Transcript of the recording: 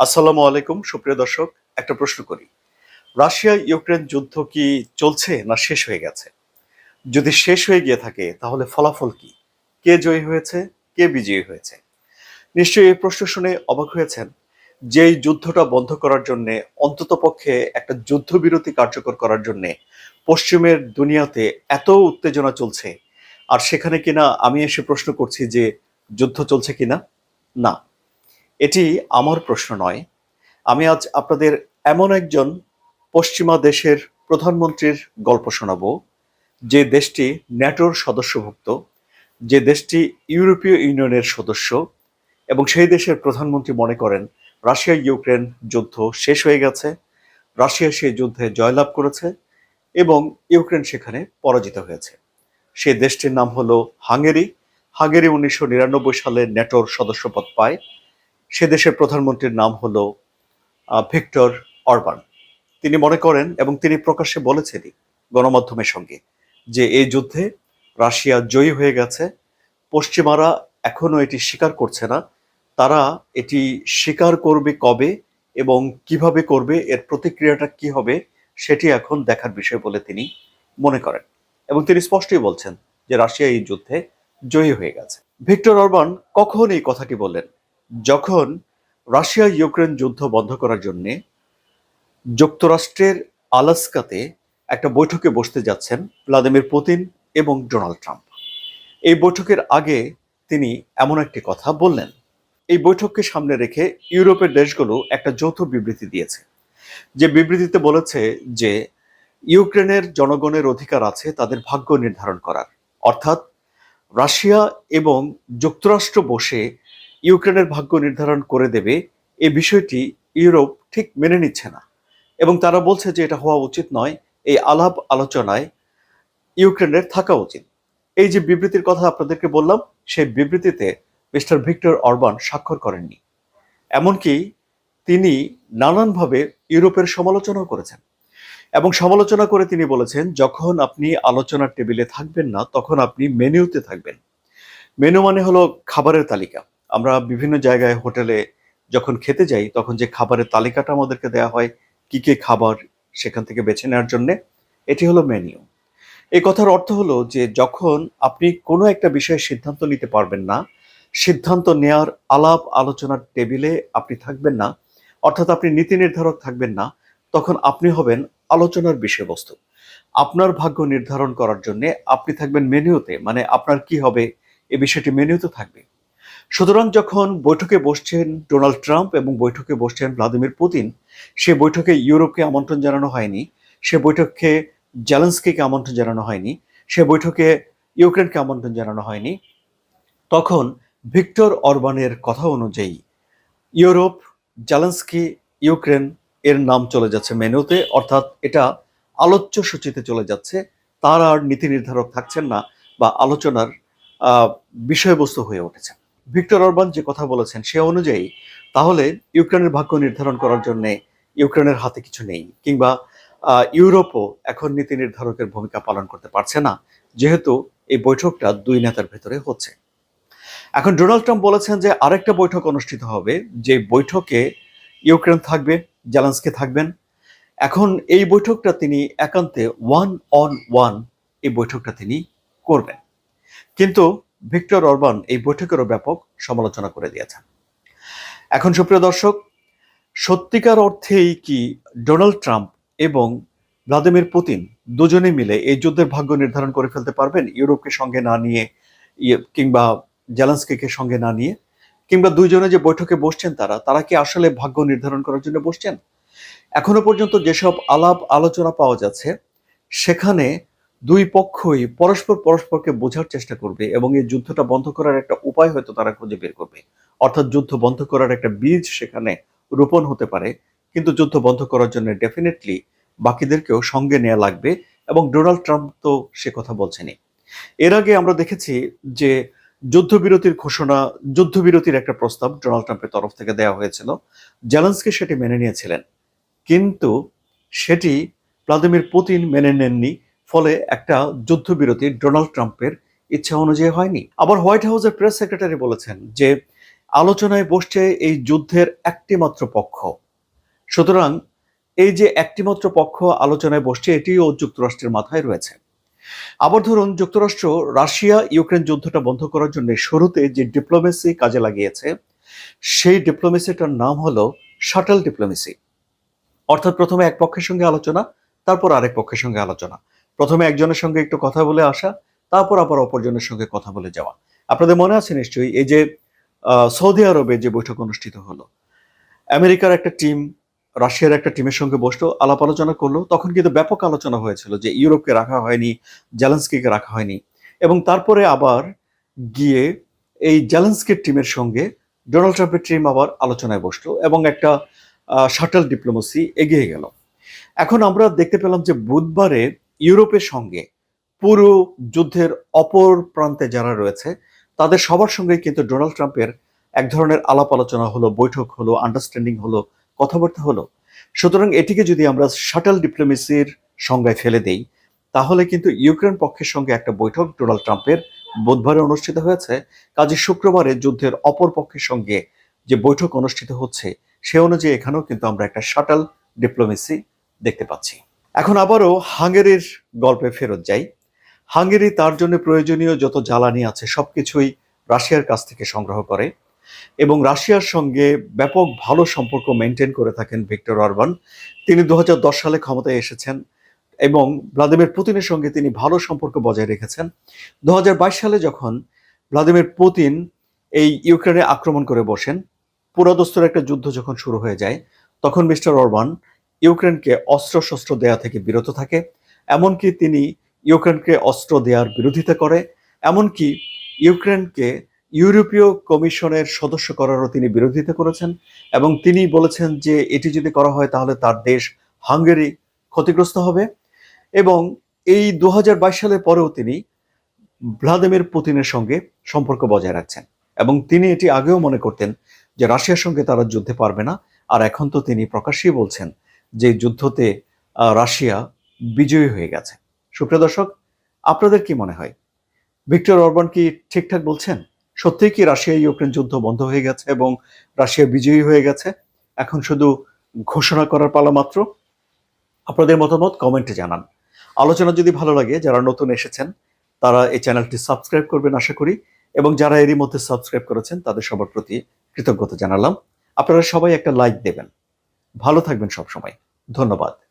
আসসালামু আলাইকুম, সুপ্রিয় দর্শক, একটা প্রশ্ন করি। রাশিয়া ইউক্রেন যুদ্ধ কি চলছে না শেষ হয়ে গেছে? যদি শেষ হয়ে গিয়ে থাকে, তাহলে ফলাফল কি? কে জয়ী হয়েছে? কে বিজয়ী হয়েছে? নিশ্চয়ই এই প্রশ্ন শুনে অবাক হয়েছেন যে যুদ্ধটা বন্ধ করার জন্য অন্ততপক্ষে একটা যুদ্ধবিরতি কার্যকর করার জন্য পশ্চিমের দুনিয়াতে এত উত্তেজনা চলছে। আর সেখানে কিনা আমি এসে প্রশ্ন করছি যে, যুদ্ধ চলছে কিনা? না। এটি আমার প্রশ্ন নয়। আমি আজ আপনাদের এমন একজন পশ্চিমা দেশের প্রধানমন্ত্রীর গল্প শোনাবো, যে দেশটি ন্যাটোর সদস্যভুক্ত, যে দেশটি ইউরোপীয় ইউনিয়নের সদস্য এবং সেই দেশের প্রধানমন্ত্রী মনে করেন রাশিয়া ইউক্রেন যুদ্ধ শেষ হয়ে গেছে, রাশিয়া সেই যুদ্ধে জয়লাভ করেছে এবং ইউক্রেন সেখানে পরাজিত হয়েছে। সেই দেশটির নাম হলো হাঙ্গেরি। হাঙ্গেরি উনিশশো নিরানব্বই সালে ন্যাটোর সদস্যপদ পায়। সে দেশের প্রধানমন্ত্রীর নাম হল ভিক্টর অরবান। তিনি মনে করেন এবং তিনি প্রকাশ্যে বলেছেনই গণমাধ্যমের সঙ্গে যে এই যুদ্ধে রাশিয়া জয়ী হয়ে গেছে। পশ্চিমারা এখনও এটি স্বীকার করছে না। তারা এটি স্বীকার করবে কবে এবং কীভাবে করবে, এর প্রতিক্রিয়াটা কি হবে, সেটি এখন দেখার বিষয় বলে তিনি মনে করেন। এবং তিনি স্পষ্টই বলছেন যে রাশিয়া এই যুদ্ধে জয়ী হয়ে গেছে। ভিক্টর অরবান কখন এই কথাটি বললেন? যখন রাশিয়া ইউক্রেন যুদ্ধ বন্ধ করার জন্য যুক্তরাষ্ট্রের আলাস্কাতে একটা বৈঠকে বসতে যাচ্ছেন ভ্লাদিমির পুতিন এবং ডোনাল্ড ট্রাম্প। এই বৈঠকের আগে তিনি এমন একটি কথা বললেন। এই বৈঠককে সামনে রেখে ইউরোপের দেশগুলো একটা যৌথ বিবৃতি দিয়েছে। যে বিবৃতিতে বলেছে যে ইউক্রেনের জনগণের অধিকার আছে তাদের ভাগ্য নির্ধারণ করার। অর্থাৎ রাশিয়া এবং যুক্তরাষ্ট্র বসে ইউক্রেনের ভাগ্য নির্ধারণ করে দেবে, এ বিষয়টি ইউরোপ ঠিক মেনে নিচ্ছে না। এবং তারা বলছে যে এটা হওয়া উচিত নয়, এই আলাপ আলোচনায় ইউক্রেনের থাকা উচিত। এই যে বিবৃতির কথা আপনাদেরকে বললাম, সেই বিবৃতিতে মিস্টার ভিক্টর অরবান স্বাক্ষর করেননি। এমনকি তিনি নানানভাবে ইউরোপের সমালোচনাও করেছেন। এবং সমালোচনা করে তিনি বলেছেন, যখন আপনি আলোচনার টেবিলে থাকবেন না, তখন আপনি মেনুতে থাকবেন। মেনু মানে হলো খাবারের তালিকা। আমরা বিভিন্ন জায়গায় হোটেলে যখন খেতে যাই, তখন যে খাবারের তালিকাটা আমাদেরকে দেওয়া হয়, কি কি খাবার সেখান থেকে বেছে নেওয়ার জন্যে, এটি হলো মেনু। এই কথার অর্থ হলো যে যখন আপনি কোনো একটা বিষয়ে সিদ্ধান্ত নিতে পারবেন না, সিদ্ধান্ত নেওয়ার আলাপ আলোচনার টেবিলে আপনি থাকবেন না, অর্থাৎ আপনি নীতি নির্ধারক থাকবেন না, তখন আপনি হবেন আলোচনার বিষয়বস্তু। আপনার ভাগ্য নির্ধারণ করার জন্য আপনি থাকবেন মেনুতে মানে আপনার কি হবে, এ বিষয়টি মেনুতে থাকবে। সুতরাং যখন বৈঠকে বসছেন ডোনাল্ড ট্রাম্প এবং বৈঠকে বসছেন ভ্লাদিমির পুতিন, সে বৈঠকে ইউরোপকে আমন্ত্রণ জানানো হয়নি, সে বৈঠকে জেলেন্সকিকে আমন্ত্রণ জানানো হয়নি, সে বৈঠকে ইউক্রেনকে আমন্ত্রণ জানানো হয়নি। তখন ভিক্টর অরবানের কথা অনুযায়ী ইউরোপ, জেলেন্সকি, ইউক্রেন এর নাম চলে যাচ্ছে মেনুতে, অর্থাৎ এটা আলোচ্য সূচিতে চলে যাচ্ছে। তার আর নীতি নির্ধারক থাকছেন না বা আলোচনার বিষয়বস্তু হয়ে উঠেছে। ভিক্টর অরবান যে কথা বলেছেন সে অনুযায়ী, তাহলে ইউক্রেনের ভাগ্য নির্ধারণ করার জন্য ইউক্রেনের হাতে কিছু নেই, কিংবা ইউরোপও এখন নীতি নির্ধারকের ভূমিকা পালন করতে পারছে না, যেহেতু এই বৈঠকটা দুই নেতার ভেতরে হচ্ছে। এখন ডোনাল্ড ট্রাম্প বলেছেন যে আরেকটা বৈঠক অনুষ্ঠিত হবে, যে বৈঠকে ইউক্রেন থাকবে, জেলান্সকে থাকবেন। এখন এই বৈঠকটা তিনি একান্তে ওয়ান অন ওয়ান এই বৈঠকটা তিনি করবেন। কিন্তু ভিক্টর অরবান এই বৈঠকেরও ব্যাপক সমালোচনা করে দিয়েছেন। এখন সুপ্রিয় দর্শক, সত্যিকার অর্থেই কি ডোনাল্ড ট্রাম্প এবং ভ্লাদিমির পুতিন দুজনে মিলে এই যুদ্ধের ভাগ্য নির্ধারণ করে ফেলতে পারবেন? ইউরোপকে সঙ্গে না নিয়ে, ইয়ে- কিংবা জেলান্সকে সঙ্গে না নিয়ে, কিংবা দুইজনে যে বৈঠকে বসছেন তারা তারা কি আসলে ভাগ্য নির্ধারণ করার জন্য বসছেন? এখনও পর্যন্ত যেসব আলাপ আলোচনা পাওয়া যাচ্ছে, সেখানে দুই পক্ষই পরস্পর পরস্পরকে বোঝার চেষ্টা করবে এবং এই যুদ্ধটা বন্ধ করার একটা উপায় হয়তো তারা খুঁজে বের করবে। অর্থাৎ যুদ্ধ বন্ধ করার একটা বীজ সেখানে রোপণ হতে পারে, কিন্তু যুদ্ধ বন্ধ করার জন্য ডেফিনেটলি বাকিদেরকেও সঙ্গে নেওয়া লাগবে এবং ডোনাল্ড ট্রাম্প তো সে কথা বলছেনি এর আগে আমরা দেখেছি যে যুদ্ধবিরতির ঘোষণা, যুদ্ধবিরতির একটা প্রস্তাব ডোনাল্ড ট্রাম্পের তরফ থেকে দেওয়া হয়েছিল। জেলেন্সকে সেটি মেনে নিয়েছিলেন, কিন্তু সেটি ভ্লাদিমির পুতিন মেনে নেননি। ফলে একটা যুদ্ধবিরতি ডোনাল্ড ট্রাম্পের ইচ্ছা অনুযায়ী হয়নি। আবার হোয়াইট হাউসের প্রেস সেক্রেটারি বলেছেন যে, আলোচনায় বসছে এই যুদ্ধের একটি মাত্র পক্ষ। সুতরাং এই যে একটিমাত্র পক্ষ আলোচনায় বসছে, এটিও যুক্তরাষ্ট্রের মাথায় রয়েছে। আবার ধরুন, যুক্তরাষ্ট্র রাশিয়া ইউক্রেন যুদ্ধটা বন্ধ করার জন্য শুরুতে যে ডিপ্লোমেসি কাজে লাগিয়েছে, সেই ডিপ্লোমেসিটার নাম হলো শাটল ডিপ্লোমেসি। অর্থাৎ প্রথমে এক পক্ষের সঙ্গে আলোচনা, তারপর আরেক পক্ষের সঙ্গে আলোচনা। প্রথমে একজনের সঙ্গে একটু কথা বলে আসা, তারপর আবার অপরজনের সঙ্গে কথা বলে যাওয়া। আপনাদের মনে আছে নিশ্চয়ই, এই যে সৌদি আরবে যে বৈঠক অনুষ্ঠিত হলো, আমেরিকার একটা টিম, রাশিয়ার একটা টিমের সঙ্গে বসল, আলাপ আলোচনা করল, তখন কিন্তু ব্যাপক আলোচনা হয়েছিল যে ইউরোপকে রাখা হয়নি, জেলেন্সকিকে রাখা হয়নি এবং তারপরে আবার গিয়ে এই জেলেন্সকির টিমের সঙ্গে ডোনাল্ড ট্রাম্পের টিম আবার আলোচনায় বসল এবং একটা শাটল ডিপ্লোমেসি এগিয়ে গেল। এখন আমরা দেখতে পেলাম যে বুধবারে ইউরোপের সঙ্গে পুরো যুদ্ধের অপর প্রান্তে যারা রয়েছে, তাদের সবার সঙ্গে কিন্তু ডোনাল্ড ট্রাম্পের এক ধরনের আলাপ আলোচনা হলো, বৈঠক হলো আন্ডারস্ট্যান্ডিং হলো, কথাবার্তা হলো। সুতরাং এটিকে যদি আমরা শাটল ডিপ্লোমেসির সংজ্ঞায় ফেলে দেই, তাহলে কিন্তু ইউক্রেন পক্ষের সঙ্গে একটা বৈঠক ডোনাল্ড ট্রাম্পের বুধবারে অনুষ্ঠিত হয়েছে। কাজে শুক্রবারে যুদ্ধের অপর পক্ষের সঙ্গে যে বৈঠক অনুষ্ঠিত হচ্ছে, সে অনুযায়ী এখানেও কিন্তু আমরা একটা শাটল ডিপ্লোমেসি দেখতে পাচ্ছি। এখন আবারও হাঙ্গেরির গল্পে ফেরত যাই। হাঙ্গেরি তার জন্য প্রয়োজনীয় যত জ্বালানি আছে সবকিছুই রাশিয়ার কাছ থেকে সংগ্রহ করে এবং রাশিয়ার সঙ্গে ব্যাপক ভালো সম্পর্ক মেনটেন করে থাকেন ভিক্টর অরবান। তিনি দু হাজার দশ সালে ক্ষমতায় এসেছেন এবং ভ্লাদিমির পুতিনের সঙ্গে তিনি ভালো সম্পর্ক বজায় রেখেছেন। দু হাজার বাইশ সালে যখন ভ্লাদিমির পুতিন এই ইউক্রেনে আক্রমণ করে বসেন, পুরোদস্তুর একটা যুদ্ধ যখন শুরু হয়ে যায়, তখন মিস্টার অরবান ইউক্রেনকে অস্ত্র শস্ত্র দেয়া থেকে বিরত থাকে, এমনকি তিনি ইউক্রেনকে অস্ত্র দেওয়ার বিরোধিতা করে, এমনকি ইউক্রেনকে ইউরোপীয় কমিশনের সদস্য করারও তিনি বিরোধিতা করেছেন, এবং তিনি বলেছেন যে এটি যদি করা হয় তাহলে তার দেশ হাঙ্গেরি ক্ষতিগ্রস্ত হবে। এবং এই দু সালের পরেও তিনি ভ্লাদিমির পুতিনের সঙ্গে সম্পর্ক বজায় রাখছেন, এবং তিনি এটি আগেও মনে করতেন যে রাশিয়ার সঙ্গে তারা যুদ্ধে পারবে না, আর এখন তো তিনি প্রকাশ্যেই বলছেন যে যুদ্ধতে রাশিয়া বিজয়ী হয়ে গেছে। সুপ্রিয় দর্শক, আপনাদের কি মনে হয়? ভিক্টর অরবান কি ঠিকঠাক বলছেন? সত্যিই কি রাশিয়া ইউক্রেন যুদ্ধ বন্ধ হয়ে গেছে এবং রাশিয়া বিজয়ী হয়ে গেছে? এখন শুধু ঘোষণা করার পালা মাত্র? আপনাদের মতামত কমেন্টে জানান। আলোচনা যদি ভালো লাগে, যারা নতুন এসেছেন, তারা এই চ্যানেলটি সাবস্ক্রাইব করবেন আশা করি এবং যারা এরই মধ্যে সাবস্ক্রাইব করেছেন, তাদের সবার প্রতি কৃতজ্ঞতা জানালাম। আপনারা সবাই একটা লাইক দেবেন। ভালো থাকবেন সবসময়। ধন্যবাদ।